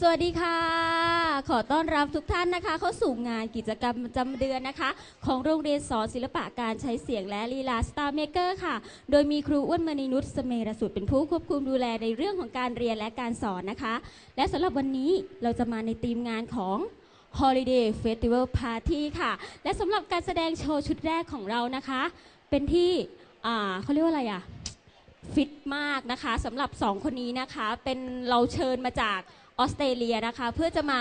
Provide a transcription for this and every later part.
สวัสดีค่ะ ขอต้อนรับทุกท่านนะคะ เข้าสู่งานกิจกรรมประจำเดือนนะคะ ของโรงเรียนสอนศิลปะการใช้เสียงและลีลา Star Maker ค่ะ โดยมีครูอ้วนมณีนุชเสเมรสุดเป็นผู้ควบคุมดูแลในเรื่องของการเรียนและการสอนนะคะ และสำหรับวันนี้เราจะมาในทีมงานของ Holiday Festival Party ค่ะ และสำหรับการแสดงโชว์ชุดแรกของเรานะคะ เป็นที่เขาเรียกว่าอะไรอะฟิตมากนะคะสำหรับสองคนนี้นะคะ เป็นเราเชิญมาจาก ออสเตรเลียนะคะ เพื่อจะมา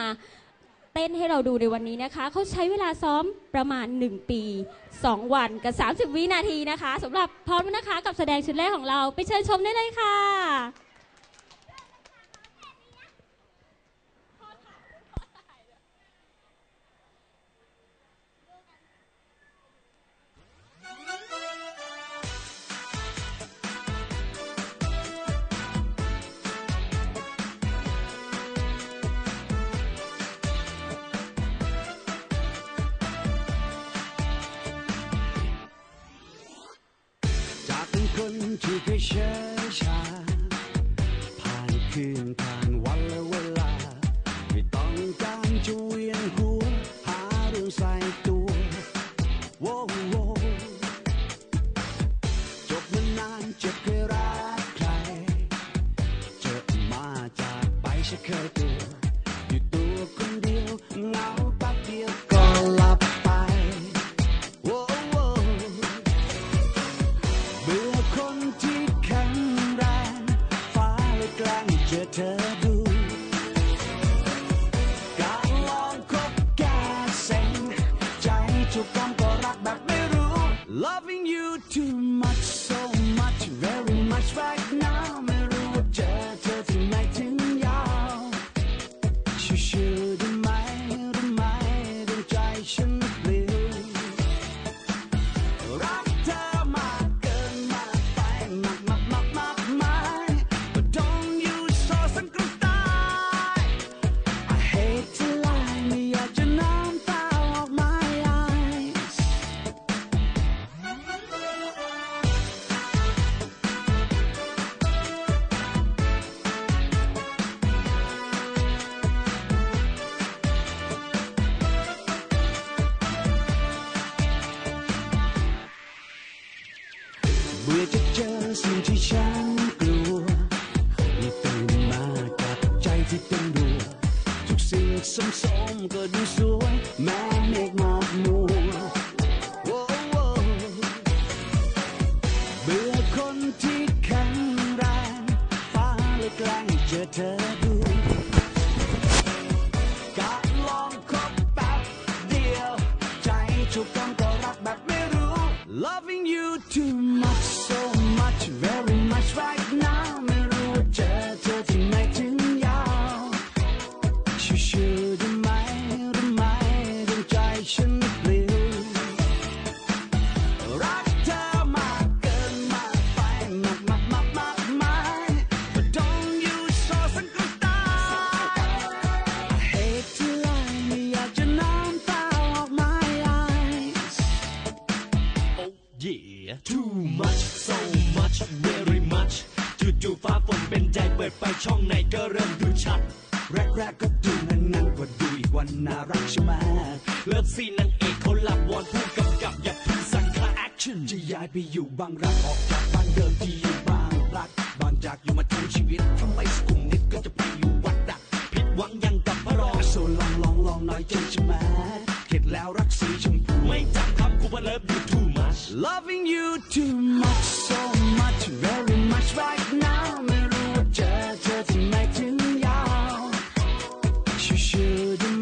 เต้นให้เราดูในวันนี้นะคะ เขาใช้เวลาซ้อมประมาณ 1 ปี 2 วันกับ 30 วินาทีนะคะสำหรับพร้อมนะคะ กับแสดงชุดแรกของเราไปเชิญชมได้เลยค่ะ คนที่เคยเชื่อชา ผ่านคืนผ่านวันและเวลา ไม่ต้องการจะเวียนหัว หาเรื่องใส่ตัวโว้โวจบมานานเจ็บเคยรักใคร เจอมาจากไปฉันเคยตัว เจอเธอดูการลองคบแกเซ็งใจจุกกำก็รักแบบไม่รู้ Loving you too much so much very much right now ไม่รู้ว่าเจอเธอที่ไหนถึงยาวชิว จะเจอสิ่งที่ฉันกลัวนี่ตื่นมากับใจที่เต้นดัวทุกสิ่งสมสมก็ดูสวยแม้เมฆมอ yeah too much so much very much จู่ๆฟ้าฝนเป็นใจเปิดไปช่องไหนก็เริ่มดูชัด แรกแรกก็ดูนั้นนั้นกว่าดูอีกวันน่ารักใช่ไหมเลิฟซีนนางเอกเขาหลับวอนพูดกำกับอย่าพึ่งสั่งคาแอคชั่นจะย้ายไปอยู่บางรักออกจากบ้านเดิมที่อยู่บางรัก บางจากอยู่มาทั้งชีวิตทำไมสกุมนิดก็จะไปอยู่วัดดักผิดหวังยังกับพระรองโซลองลองลองน้อยใจใช่ไหมเข็ดแล้วรักสีชมพูไม่จำคำกูว่าเลิฟอยู่ทู Loving you too much, so much, very much right now. 미루어져 지나친 making You She shouldn't.